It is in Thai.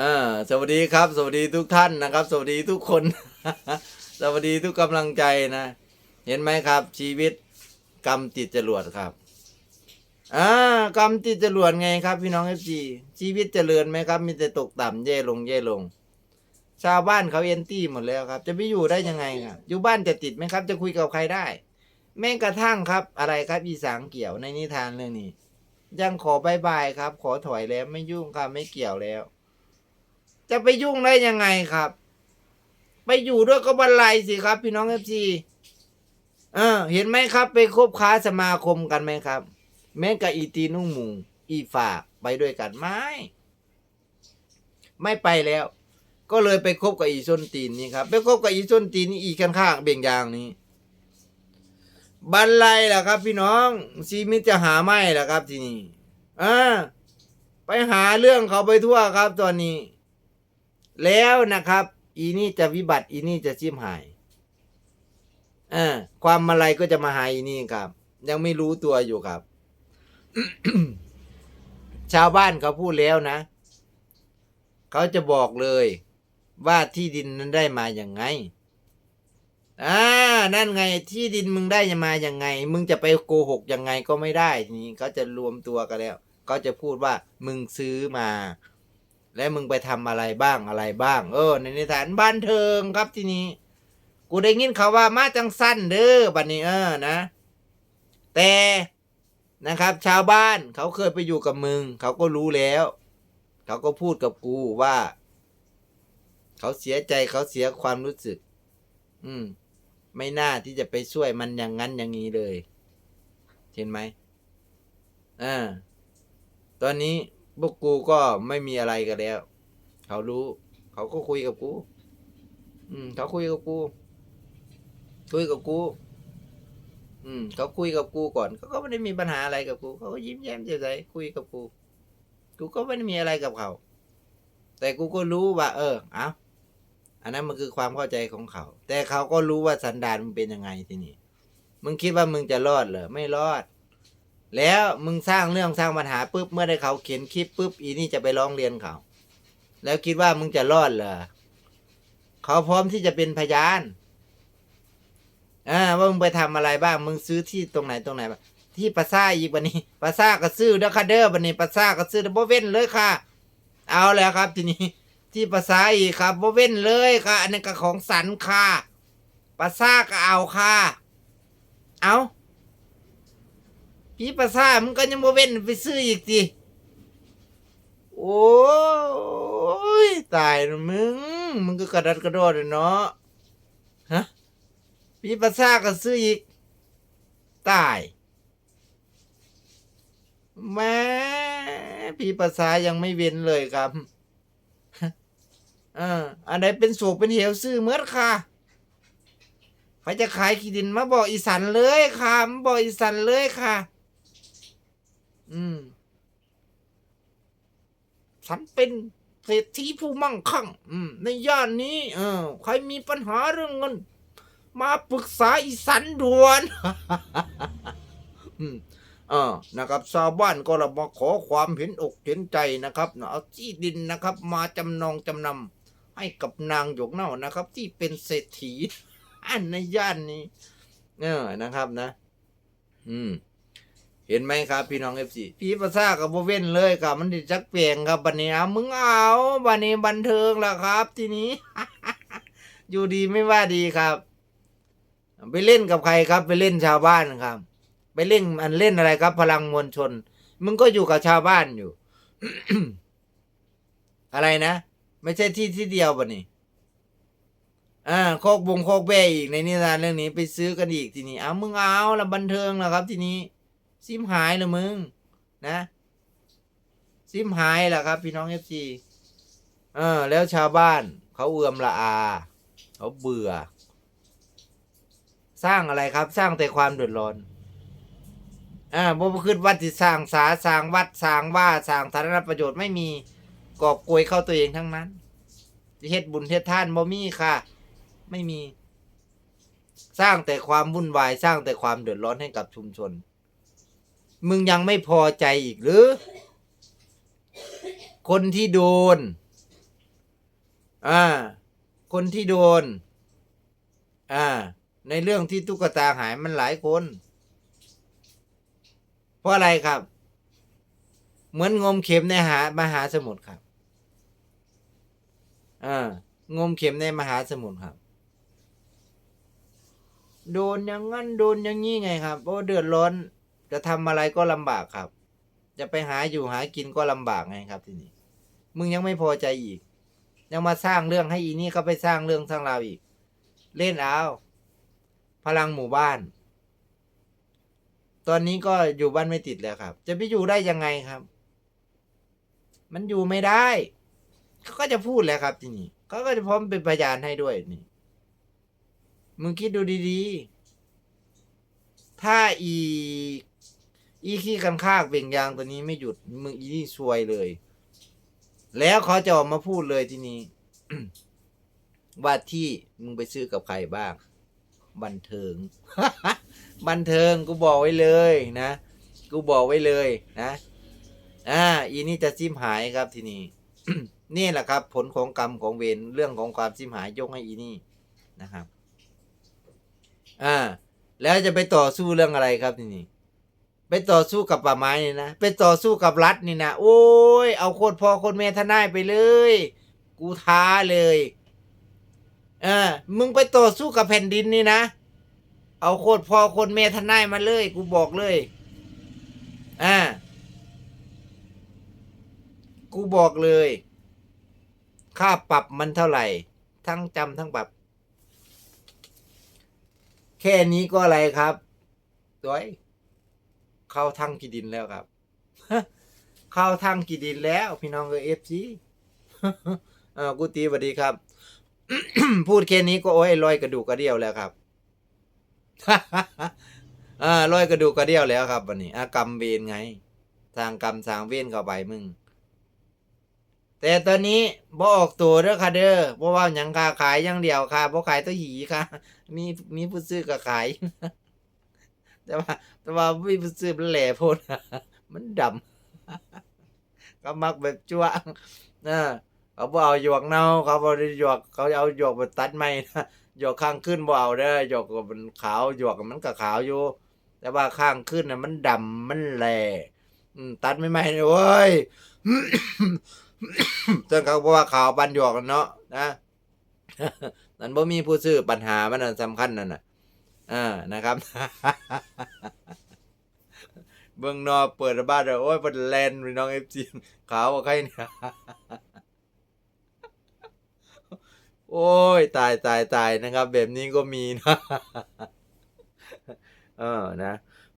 อ่าสวัสดีครับ สวัสดีทุกท่านนะครับ สวัสดีทุกคน สวัสดีทุกกำลังใจนะ เห็นไหมครับ ชีวิตกรรมติดจรวดครับอ่ากรรมติดจรวดไงครับ พี่น้องเอฟซีชีวิตเจริญไหมครับ มีแต่ตกต่ำแย่ลงแย่ลง ชาวบ้านเขาเอนตี้หมดแล้วครับ จะไปอยู่ได้ยังไงครับอยู่บ้านจะติดไหมครับ จะคุยกับใครได้ แม้กระทั่งครับ อะไรครับอีสางเกี่ยวในนิทานเรื่องนี้ ยังขอบายบายครับ ขอถอยแล้วไม่ยุ่งครับไม่เกี่ยวแล้ว จะไปยุ่งได้ยังไงครับ ไปอยู่ด้วยก็บันไลสิครับ พี่น้องเอฟซีเออ เห็นไหมครับ ไปคบค้าสมาคมกันไหมครับ แม้กับอีตีนุ่งหมูอีฝากไปด้วยกันไหมไม่ไปแล้ว ก็เลยไปคบกับอีส้นตีนนี่ครับไปคบกับอีส้นตีนนี่อีข้างๆเบ่งยางนี้บันไลล่ะครับ พี่น้องซีมิตจะหาไม่ล่ะครับ ทีนี้อ่าไปหาเรื่องเขาไปทั่วครับตอนนี้ แล้วนะครับ อีนี่จะวิบัติ อีนี่จะชิมหายอ่าความมาลัยก็จะมาหาอีนี่ครับ ยังไม่รู้ตัวอยู่ครับ ชาวบ้านเขาพูดแล้วนะ เขาจะบอกเลย ว่าที่ดินนั้นได้มาอย่างไงอ่านั่นไงที่ดินมึงได้มาอย่างไง มึงจะไปโกหกยังไงก็ไม่ได้ทีนี้เขาจะรวมตัวกันแล้วเขาจะพูดว่ามึงซื้อมา และมึงไปทำอะไรบ้างอะไรบ้าง เออ ในนิทานบ้านเทิงครับที่นี้ กูได้ยินเขาว่ามาจังสั้นเด้อบัดนี้เออนะ แต่นะครับ ชาวบ้านเขาเคยไปอยู่กับมึง เขาก็รู้แล้ว เขาก็พูดกับกูว่า เขาเสียใจเขาเสียความรู้สึก อืม ไม่น่าที่จะไปช่วยมันอย่างนั้นอย่างนี้เลย เห็นไหมอ่าตอนนี้ พวกกูก็ไม่มีอะไรกันแล้ว เขารู้ เขาก็คุยกับกู อืม เขาคุยกับกู คุยกับกู อืม เขาคุยกับกูก่อน เขาก็ไม่ได้มีปัญหาอะไรกับกู เขาก็ยิ้มแย้มแจ่มใสคุยกับกู กูก็ไม่ได้มีอะไรกับเขา แต่กูก็รู้ว่า เออ เอาอันนั้นมันคือความเข้าใจของเขา แต่เขาก็รู้ว่าสันดานมึงเป็นยังไงทีนี้มึงคิดว่ามึงจะรอดเหรอ ไม่รอด แล้วมึงสร้างเรื่องสร้างปัญหาปุ๊บเมื่อได้เขาเขียนคลิปปุ๊บอีนี่จะไปร้องเรียนเขา แล้วคิดว่ามึงจะรอดเหรอเขาพร้อมที่จะเป็นพยานอ่าว่ามึงไปทำอะไรบ้างมึงซื้อที่ตรงไหนตรงไหนบ้างที่ปาซ่าอีกบันนี้ปาซ่าก็ซื้อเด้อค่ะเด้อบันนี้ปาซ่าก็ซื้อเด้อบ่เว้นเลยค่ะ เอาแล้วครับ ทีนี้ ที่ปาซ่าอีกครับบ่เว้นเลยค่ะ อันนี้ก็ของสันค่ะปาซ่าก็เอาค่ะ เอา พี่ปาซ่ามึงก็ยังบ่เว้นไปซื้ออีกสิโอ้ยตายนะมึง มึงก็กระดัดกระโดดเลยเนาะฮะพี่ปัสสาก็ซื้ออีก ตายแม่พี่ปัสสายังไม่เว้นเลยครับเอออันใดเป็นโศกเป็นเหวซื้อเมื่อค่ะใครจะขายขี้ดินมาบอกอีสันเลยค่ะมบอกอีสันเลยค่ะ อืม ฉันเป็นเศรษฐีผู้มั่งคั่ง อืม ในย่านนี้ เออ ใครมีปัญหาเรื่องเงิน มาปรึกษาอีสันด่วน อืมเออนะครับ ชาวบ้านก็เรามาขอความเห็นอกเห็นใจนะครับนะเอาที่ดินนะครับ มาจำนองจำนำให้กับนางหยกเน่านะครับ ที่เป็นเศรษฐีอันในย่านนี้ เออนะครับนะ อืม เห็นไหมครับ พี่น้องเอฟซีพี่ประสากับโบเว้นเลยครับ มันดิจักเปลี่ยนครับบันนี้มึงเอาบันนี้บันเทิงแล้วครับ ทีนี้ อยู่ดีไม่ว่าดีครับ ไปเล่นกับใครครับ ไปเล่นชาวบ้านครับ ไปเล่นอันเล่นอะไรครับ พลังมวลชน มึงก็อยู่กับชาวบ้านอยู่ อะไรนะ ไม่ใช่ที่ที่เดียวปะนี่อ่าโคกบงโคกแบอีกในนิทานเรื่องนี้ไปซื้อกันอีกทีนี้เอามึงเอาละบันเทิงแล้วครับ ทีนี้ ซิมหายเละมึง นะ ซิมหายแหละครับ พี่น้องเอฟซีเออ แล้วชาวบ้าน เขาเอือมละอา เขาเบื่อ สร้างอะไรครับ สร้างแต่ความเดือดร้อนอ่าบ่ขึ้นวัดที่สร้างสาสร้างวัดสร้างว่าสร้างสาธารณประโยชน์ไม่มีกอบโกยเข้าตัวเองทั้งนั้นเฮ็ดบุญเฮ็ดท่านบ่มีค่ะ ไม่มี สร้างแต่ความวุ่นวายสร้างแต่ความเดือดร้อนให้กับชุมชน มึงยังไม่พอใจอีกหรือ คนที่โดน อ่า คนที่โดน อ่า ในเรื่องที่ตุ๊กตาหายมันหลายคน เพราะอะไรครับ เหมือนงมเข็มในหามหาสมุทรครับ อ่างมเข็มในมหาสมุทรครับ โดนอย่างงั้นโดนอย่างนี้ไงครับโอ้เดือดร้อน จะทำอะไรก็ลำบากครับ จะไปหาอยู่หากินก็ลำบากไงครับ ทีนี้ มึงยังไม่พอใจอีก ยังมาสร้างเรื่องให้อีนี่เขาไปสร้างเรื่องสร้างราวอีก เล่นเอาพลังหมู่บ้าน ตอนนี้ก็อยู่บ้านไม่ติดแล้วครับ จะไปอยู่ได้ยังไงครับ มันอยู่ไม่ได้เขาก็จะพูดแหล้วครับทีนี้เขาก็จะพร้อมเป็นพยานให้ด้วยนี่มึงคิดดูดีๆ ถ้าอี อีขี้กันคากเบ่งยางตัวนี้ไม่หยุดมึงอีนี่ซวยเลย แล้วเขาจะออกมาพูดเลยทีนี้ ว่าที่มึงไปซื้อกับใครบ้าง บันเทิง บันเทิงกูบอกไว้เลยนะกูบอกไว้เลยนะอ่าอีนี่จะซิมหายครับทีนี้นี่แหละครับ ผลของกรรมของเวรเรื่องของความซิมหายยกให้อีนี่นะครับ อ่า แล้วจะไปต่อสู้เรื่องอะไรครับทีนี้ ไปต่อสู้กับป่าไม้นี่นะไปต่อสู้กับรัฐนี่นะโอ้ยเอาโคตรพอโคตรแม่ทนายไปเลย กูท้าเลยเออมึงไปต่อสู้กับแผ่นดินนี่นะ เอาโคตรพอโคตรแม่ทนายมาเลย กูบอกเลยอ่ากูบอกเลย ค่าปรับมันเท่าไหร่ ทั้งจำทั้งปรับ แค่นี้ก็อะไรครับตัว เข้าทั้งกีดินแล้วครับเข้าทั้งกีดินแล้ว พี่น้องเอเอฟซีเออกูตีสวัสดีครับ พูดแค่นี้ก็โอ้ยลอยกระดูกกระเดี่ยวแล้วครับอ่าลอยกระดูกกระเดี่ยวแล้วครับวันนี้อากรรมเวรไง ทางกรรมสางเวรเข้าไปมึง แต่ตอนนี้บ่ออกตัวเด้อค่ะเด้อบ่ว่ายังค่าขายอย่างเดียวค่ะบ่ขายตัวหีค่ะ มีมีผู้ซื้อก็ขาย แต่ว่า แต่ว่ามีผู้ซื้อมันแหล่โพดมันดำก็มักแบบจ้วงนะเขาบ่เอาหยวกเน่าเขาบ่ได้หยวกเขาเอาหยวกมาตัดใหม่นะหยวกข้างขึ้นบ่เอาเด้อหยวกมันขาวหยวกมันก็ขาวอยู่ แต่ว่าข้างขึ้นน่ะมันดำมันแหล่ตัดไม่ใหม่ๆเลยเว้ยจนเขาบอกว่าขาวปันหยวกเนาะนะนั่นบ่มีผู้ซื้อปัญหามันน่ะสำคัญนั่นน่ะ อ่านะครับเบื้องนอกเปิดบ้านเลยโอ้ยเปิดแลนด์พี่น้อง FC ขาวกว่าใครเนี่ยโอ้ยตายตายตายนะครับ แบบนี้ก็มีนะ เออนะ